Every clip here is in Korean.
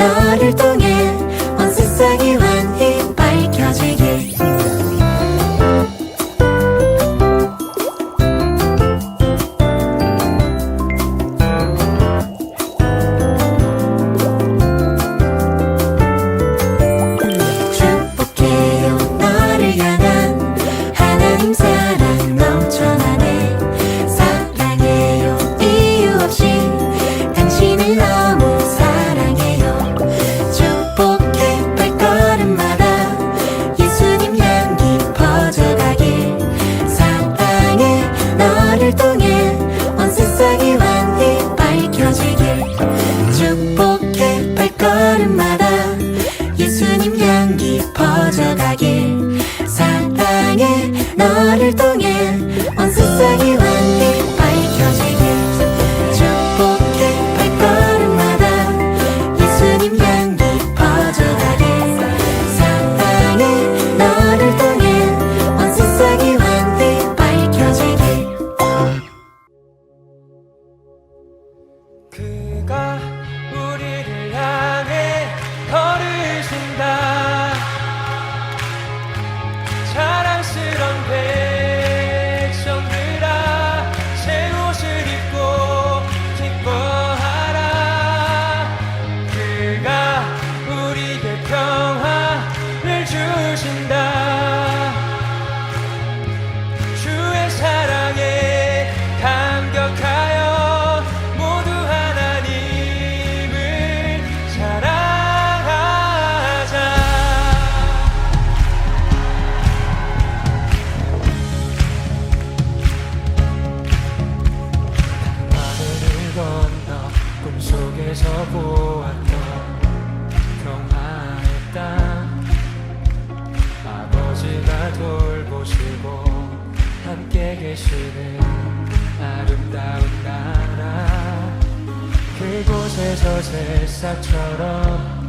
나를 떠 퍼져가길. 사랑해 너를 통해 온 세상이 와. 돌보시고 함께 계시는 아름다운 나라. 그곳에서 새싹처럼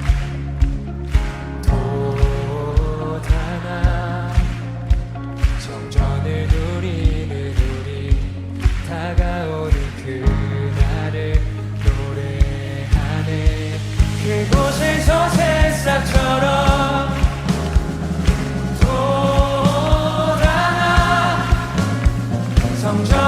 성전